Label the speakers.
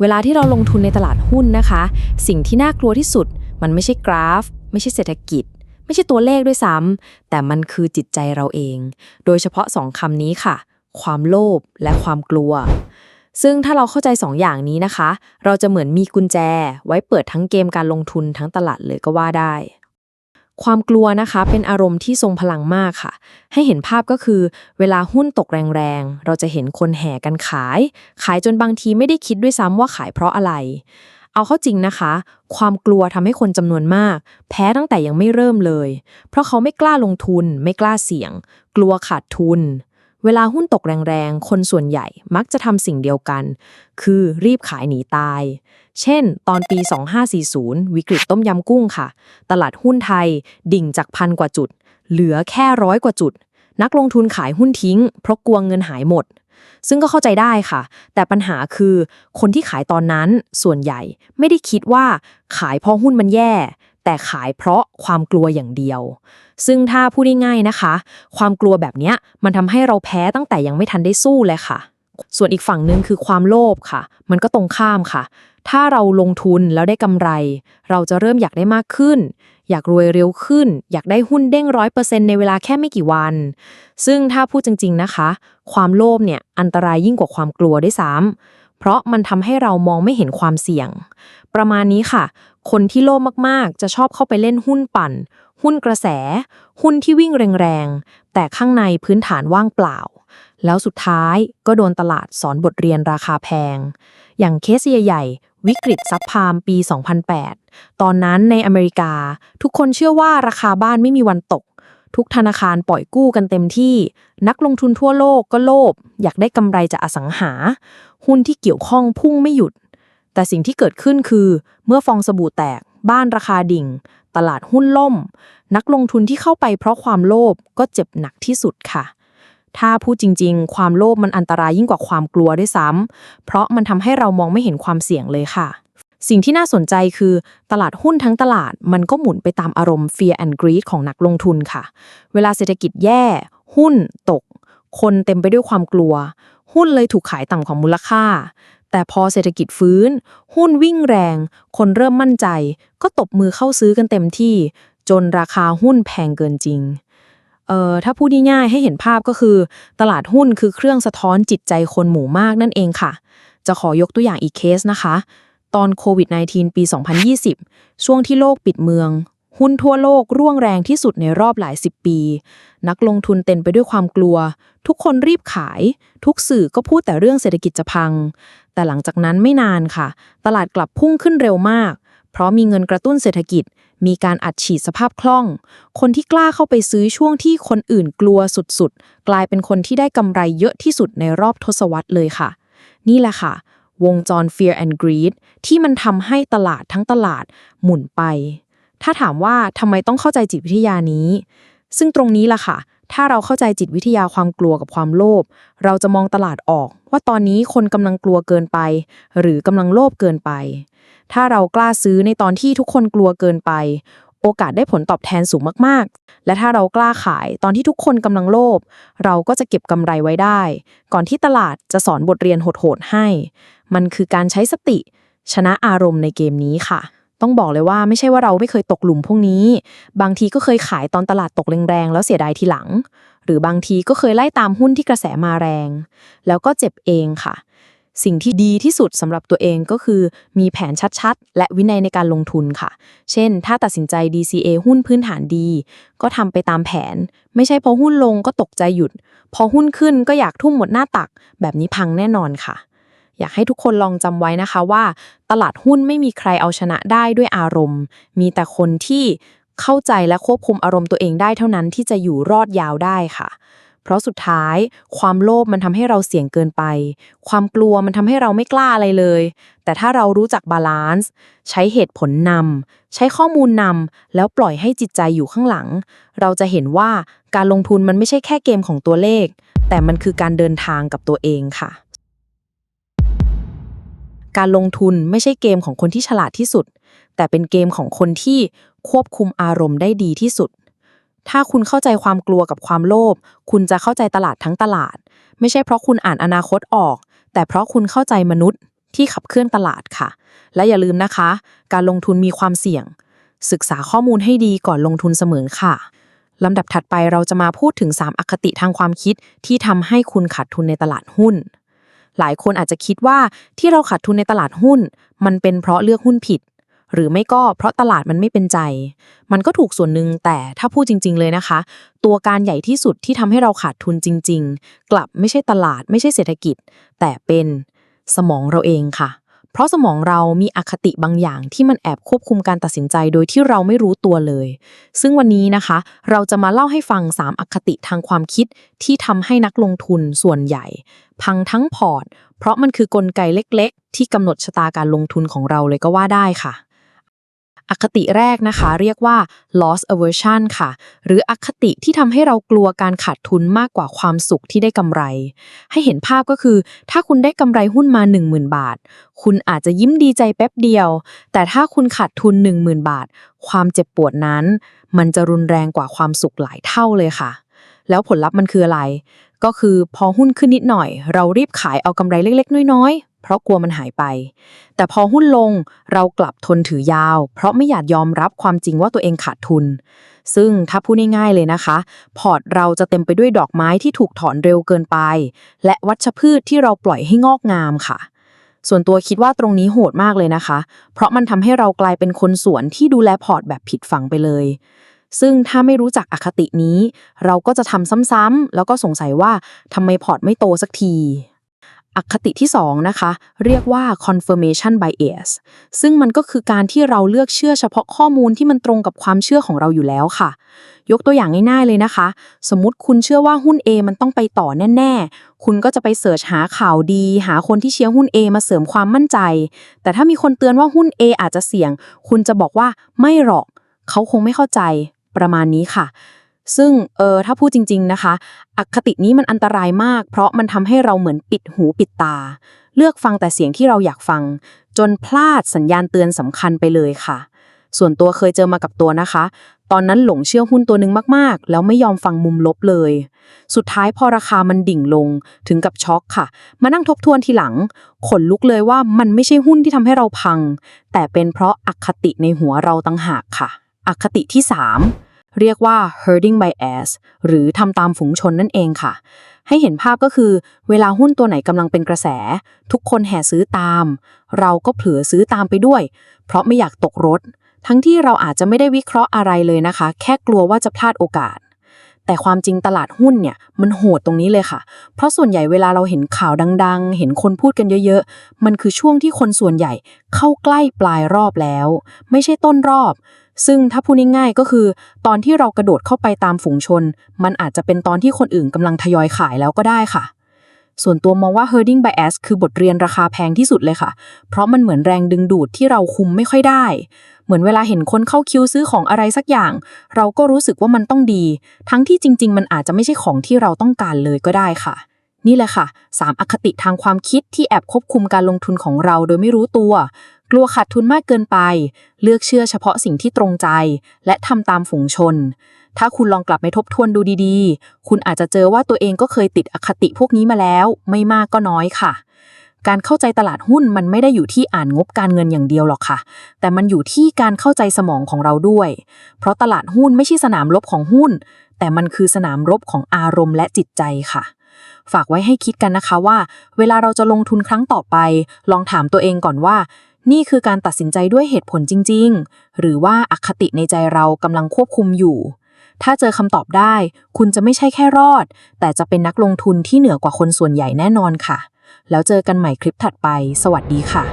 Speaker 1: เวลาที่เราลงทุนในตลาดหุ้นนะคะ สิ่งที่น่ากลัวที่สุด มันไม่ใช่กราฟ ไม่ใช่เศรษฐกิจ ไม่ใช่ตัวเลขด้วยซ้ำแต่มันคือจิตใจเราเอง โดยเฉพาะสองคำนี้ค่ะ ความโลภและความกลัว ซึ่งถ้าเราเข้าใจสองอย่างนี้นะคะ เราจะเหมือนมีกุญแจ ไว้เปิดทั้งเกมการลงทุนทั้งตลาดเลยก็ว่าได้ ความกลัวนะคะเป็นอารมณ์ที่ทรงพลังมากค่ะ ให้เห็นภาพก็คือ เวลาหุ้นตกแรงๆ เราจะเห็นคนแห่กันขาย ขายจนบางทีไม่ได้คิดด้วยซ้ำว่าขายเพราะอะไร เอาเข้าจริงนะคะ ความกลัวทำให้คนจำนวนมาก แพ้ตั้งแต่ยังไม่เริ่มเลย เพราะเขาไม่กล้าลงทุน ไม่กล้าเสี่ยง กลัวขาดทุน เวลาหุ้นตกแรงๆ คนส่วนใหญ่มักจะทำสิ่งเดียวกัน คือรีบขายหนีตาย เช่น ตอนปี 2540 วิกฤตต้มยำกุ้งค่ะ ตลาดหุ้นไทยดิ่งจากพันกว่าจุด เหลือแค่ร้อยกว่าจุด นักลงทุนขายหุ้นทิ้ง เพราะกลัวเงินหายหมด ซึ่งก็เข้าใจได้ค่ะ แต่ปัญหาคือ คนที่ขายตอนนั้นส่วนใหญ่ไม่ได้คิดว่าขายเพราะหุ้นมันแย่ แต่ขายเพราะความกลัวอย่างเดียว ซึ่งถ้าพูดง่ายๆนะคะ ความกลัวแบบเนี้ยมันทำให้เราแพ้ตั้งแต่ยังไม่ทันได้สู้เลยค่ะ ส่วนอีกฝั่งหนึ่งคือความโลภค่ะ มันก็ตรงข้ามค่ะ ถ้าเราลงทุนแล้วได้กำไร เราจะเริ่มอยากได้มากขึ้น อยากรวยเร็วขึ้น อยากได้หุ้นเด้งร้อยเปอร์เซ็นในเวลาแค่ไม่กี่วัน ซึ่งถ้าพูดจริง ๆนะคะ ความโลภเนี่ยอันตรายยิ่งกว่าความกลัวด้วยซ้ำเพราะมันทำให้เรามองไม่เห็นความเสี่ยง ประมาณนี้ค่ะ คนที่โลภมากๆ จะชอบเข้าไปเล่นหุ้นปั่น หุ้นกระแส หุ้นที่วิ่งแรงๆ แต่ข้างในพื้นฐานว่างเปล่า แล้วสุดท้ายก็โดนตลาดสอนบทเรียนราคาแพง อย่างเคสใหญ่ๆ วิกฤตซับพามปี 2008 ตอนนั้นในอเมริกา ทุกคนเชื่อว่าราคาบ้านไม่มีวันตก ทุกธนาคารปล่อยกู้กันเต็มที่ นักลงทุนทั่วโลกก็โลภอยากได้กำไรจากอสังหา หุ้นที่เกี่ยวข้องพุ่งไม่หยุด แต่สิ่งที่เกิดขึ้นคือ เมื่อฟองสบู่แตก บ้านราคาดิ่ง ตลาดหุ้นล่ม นักลงทุนที่เข้าไปเพราะความโลภก็เจ็บหนักที่สุดค่ะ ถ้าพูดจริง ๆ ความโลภมันอันตรายยิ่งกว่าความกลัวด้วยซ้ำเพราะมันทำให้เรามองไม่เห็นความเสี่ยงเลยค่ะสิ่งที่น่าสนใจคือตลาดหุ้นทั้งตลาดมันก็หมุนไปตามอารมณ์ fear and greed ของนักลงทุนค่ะ เวลาเศรษฐกิจแย่ หุ้นตก คนเต็มไปด้วยความกลัว หุ้นเลยถูกขายต่ำกว่ามูลค่า แต่พอเศรษฐกิจฟื้น หุ้นวิ่งแรง คนเริ่มมั่นใจ ก็ตบมือเข้าซื้อกันเต็มที่ จนราคาหุ้นแพงเกินจริงเอ่อถ้าพูดง่ายๆให้เห็นภาพก็คือ ตลาดหุ้นคือเครื่องสะท้อนจิตใจคนหมู่มากนั่นเองค่ะ จะขอยกตัวอย่างอีกเคสนะคะ ตอนโควิด -19 ปี 2020 ช่วงที่โลกปิดเมือง หุ้นทั่วโลกร่วงแรงที่สุดในรอบหลายสิบปี นักลงทุนเต็มไปด้วยความกลัว ทุกคนรีบขาย ทุกสื่อก็พูดแต่เรื่องเศรษฐกิจจะพัง แต่หลังจากนั้นไม่นานค่ะ ตลาดกลับพุ่งขึ้นเร็วมาก เพราะมีเงินกระตุ้นเศรษฐกิจ มีการอัดฉีดสภาพคล่อง คนที่กล้าเข้าไปซื้อช่วงที่คนอื่นกลัวสุดๆ กลายเป็นคนที่ได้กำไรเยอะที่สุดในรอบทศวรรษเลยค่ะ นี่แหละค่ะ วงจร fear and greed ที่มันทำให้ตลาดทั้งตลาดหมุนไป ถ้าถามว่าทำไมต้องเข้าใจจิตวิทยานี้ ซึ่งตรงนี้ล่ะค่ะ ถ้าเราเข้าใจจิตวิทยาความกลัวกับความโลภ เราจะมองตลาดออก ว่าตอนนี้คนกำลังกลัวเกินไป หรือกำลังโลภเกินไป ถ้าเรากล้าซื้อในตอนที่ทุกคนกลัวเกินไป โอกาสได้ผลตอบแทนสูงมากๆ และถ้าเรากล้าขายตอนที่ทุกคนกำลังโลภ เราก็จะเก็บกำไรไว้ได้ ก่อนที่ตลาดจะสอนบทเรียนโหดๆให้ มันคือการใช้สติ ชนะอารมณ์ในเกมนี้ค่ะ ต้องบอกเลยว่าไม่ใช่ว่าเราไม่เคยตกหลุมพวกนี้ บางทีก็เคยขายตอนตลาดตกแรงๆแล้วเสียดายทีหลัง หรือบางทีก็เคยไล่ตามหุ้นที่กระแสมาแรง แล้วก็เจ็บเองค่ะ สิ่งที่ดีที่สุดสำหรับตัวเองก็คือ มีแผนชัดๆ และวินัยในการลงทุนค่ะ เช่น ถ้าตัดสินใจ DCA หุ้นพื้นฐานดี ก็ทำไปตามแผน ไม่ใช่พอหุ้นลงก็ตกใจหยุด พอหุ้นขึ้นก็อยากทุ่มหมดหน้าตัก แบบนี้พังแน่นอนค่ะ อยากให้ทุกคนลองจำไว้นะคะว่า ตลาดหุ้นไม่มีใครเอาชนะได้ด้วยอารมณ์ มีแต่คนที่เข้าใจและควบคุมอารมณ์ตัวเองได้เท่านั้นที่จะอยู่รอดยาวได้ค่ะ เพราะสุดท้าย ความโลภมันทำให้เราเสี่ยงเกินไป ความกลัวมันทำให้เราไม่กล้าอะไรเลย แต่ถ้าเรารู้จักบาลานซ์ใช้เหตุผลนำใช้ข้อมูลนำแล้วปล่อยให้จิตใจอยู่ข้างหลัง เราจะเห็นว่าการลงทุนมันไม่ใช่แค่เกมของตัวเลข แต่มันคือการเดินทางกับตัวเองค่ะ การลงทุนไม่ใช่เกมของคนที่ฉลาดที่สุด แต่เป็นเกมของคนที่ควบคุมอารมณ์ได้ดีที่สุด ถ้าคุณเข้าใจความกลัวกับความโลภคุณจะเข้าใจตลาดทั้งตลาด ไม่ใช่เพราะคุณอ่านอนาคตออก แต่เพราะคุณเข้าใจมนุษย์ที่ขับเคลื่อนตลาดค่ะ และอย่าลืมนะคะ การลงทุนมีความเสี่ยง ศึกษาข้อมูลให้ดีก่อนลงทุนเสมอค่ะลำดับถัดไปเราจะมาพูดถึง 3 อคติทางความคิดที่ทำให้คุณขาดทุนในตลาดหุ้น หลายคนอาจจะคิดว่าที่เราขาดทุนในตลาดหุ้น มันเป็นเพราะเลือกหุ้นผิด หรือไม่ก็เพราะตลาดมันไม่เป็นใจ มันก็ถูกส่วนหนึ่งแต่ถ้าพูดจริง ๆ เลยนะคะ ตัวการใหญ่ที่สุดที่ทำให้เราขาดทุนจริง ๆ กลับไม่ใช่ตลาดไม่ใช่เศรษฐกิจ แต่เป็นสมองเราเองค่ะ ราะสมองเรามีอคติบางอย่างที่มันแอบควบคุมการตัดสินใจโดยที่เราไม่รู้ตัวเลย ซึ่งวันนี้นะคะ เราจะมาเล่าให้ฟัง 3 อคติทางความคิดที่ทำให้นักลงทุนส่วนใหญ่ พังทั้งพอร์ต เพราะมันคือกลไกเล็ก ๆ ที่กำหนดชะตาการลงทุนของเราเลยก็ว่าได้ค่ะ อคติแรกนะคะ เรียกว่า loss aversion ค่ะ หรืออคติที่ทำให้เรากลัวการขาดทุนมากกว่าความสุขที่ได้กำไร ให้เห็นภาพก็คือ ถ้าคุณได้กำไรหุ้นมา 10,000 บาท คุณอาจจะยิ้มดีใจแป๊บเดียว แต่ถ้าคุณขาดทุน 10,000 บาท ความเจ็บปวดนั้น มันจะรุนแรงกว่าความสุขหลายเท่าเลยค่ะ แล้วผลลัพธ์มันคืออะไร ก็คือพอหุ้นขึ้นนิดหน่อย เรารีบขายเอากำไรเล็ก ๆ น้อยๆ เพราะกลัวมันหายไป แต่พอหุ้นลงเรากลับทนถือยาว เพราะไม่อยากยอมรับความจริงว่าตัวเองขาดทุน ซึ่งถ้าพูดง่ายๆเลยนะคะ พอร์ตเราจะเต็มไปด้วยดอกไม้ที่ถูกถอนเร็วเกินไป และวัชพืชที่เราปล่อยให้งอกงามค่ะส่วนตัวคิดว่าตรงนี้โหดมากเลยนะคะ เพราะมันทำให้เรากลายเป็นคนสวนที่ดูแลพอร์ตแบบผิดฝังไปเลย ซึ่งถ้าไม่รู้จักอคตินี้ เราก็จะทำซ้ำๆแล้วก็สงสัยว่าทำไมพอร์ตไม่โตสักที อคติที่2นะคะ เรียกว่า confirmation bias ซึ่งมันก็คือการที่เราเลือกเชื่อเฉพาะข้อมูลที่มันตรงกับความเชื่อของเราอยู่แล้วค่ะ ยกตัวอย่างง่ายๆเลยนะคะ สมมติคุณเชื่อว่าหุ้น A มันต้องไปต่อแน่ๆ คุณก็จะไปเสิร์ชหาข่าวดี หาคนที่เชียร์หุ้น A มาเสริมความมั่นใจ แต่ถ้ามีคนเตือนว่าหุ้น A อาจจะเสี่ยง คุณจะบอกว่าไม่หรอก เขาคงไม่เข้าใจประมาณนี้ค่ะ ซึ่งเออถ้าพูดจริง ๆ นะคะ อคตินี้มันอันตรายมาก เพราะมันทำให้เราเหมือนปิดหูปิดตา เลือกฟังแต่เสียงที่เราอยากฟัง จนพลาดสัญญาณเตือนสำคัญไปเลยค่ะ ส่วนตัวเคยเจอมากับตัวนะคะ ตอนนั้นหลงเชื่อหุ้นตัวหนึ่งมากๆ แล้วไม่ยอมฟังมุมลบเลย สุดท้ายพอราคามันดิ่งลงถึงกับช็อกค่ะ มานั่งทบทวนทีหลัง ขนลุกเลยว่ามันไม่ใช่หุ้นที่ทำให้เราพัง แต่เป็นเพราะอคติในหัวเราตั้งหากค่ะ อคติที่ 3 เรียกว่า herding bias หรือทำตามฝูงชนนั่นเองค่ะ ให้เห็นภาพก็คือ เวลาหุ้นตัวไหนกำลังเป็นกระแส ทุกคนแห่ซื้อตาม เราก็เผลอซื้อตามไปด้วย เพราะไม่อยากตกรถ ทั้งที่เราอาจจะไม่ได้วิเคราะห์อะไรเลยนะคะ แค่กลัวว่าจะพลาดโอกาส แต่ความจริงตลาดหุ้นเนี่ยมันโหดตรงนี้เลยค่ะ เพราะส่วนใหญ่เวลาเราเห็นข่าวดัง ๆ เห็นคนพูดกันเยอะๆ มันคือช่วงที่คนส่วนใหญ่เข้าใกล้ปลายรอบแล้ว ไม่ใช่ต้นรอบ ซึ่งถ้าพูดง่ายๆก็คือ ตอนที่เรากระโดดเข้าไปตามฝูงชน มันอาจจะเป็นตอนที่คนอื่นกำลังทยอยขายแล้วก็ได้ค่ะ ส่วนตัวมองว่า herding bias คือบทเรียนราคาแพงที่สุดเลยค่ะ เพราะมันเหมือนแรงดึงดูดที่เราคุมไม่ค่อยได้ เหมือนเวลาเห็นคนเข้าคิวซื้อของอะไรสักอย่าง เราก็รู้สึกว่ามันต้องดี ทั้งที่จริง ๆ มันอาจจะไม่ใช่ของที่เราต้องการเลยก็ได้ค่ะนี่แหละค่ะ 3 อคติทางความคิดที่แอบควบคุมการลงทุนของเราโดยไม่รู้ตัว กลัวขาดทุนมากเกินไป เลือกเชื่อเฉพาะสิ่งที่ตรงใจ และทำตามฝูงชน ถ้าคุณลองกลับไปทบทวนดูดีๆ คุณอาจจะเจอว่าตัวเองก็เคยติดอคติพวกนี้มาแล้ว ไม่มากก็น้อยค่ะ การเข้าใจตลาดหุ้นมันไม่ได้อยู่ที่อ่านงบการเงินอย่างเดียวหรอกค่ะ แต่มันอยู่ที่การเข้าใจสมองของเราด้วย เพราะตลาดหุ้นไม่ใช่สนามรบของหุ้น แต่มันคือสนามรบของอารมณ์และจิตใจค่ะฝากไว้ให้คิดกันนะคะว่า เวลาเราจะลงทุนครั้งต่อไป ลองถามตัวเองก่อนว่า นี่คือการตัดสินใจด้วยเหตุผลจริง ๆ หรือว่าอคติในใจเรากำลังควบคุมอยู่ ถ้าเจอคำตอบได้ คุณจะไม่ใช่แค่รอด แต่จะเป็นนักลงทุนที่เหนือกว่าคนส่วนใหญ่แน่นอนค่ะ แล้วเจอกันใหม่คลิปถัดไป สวัสดีค่ะ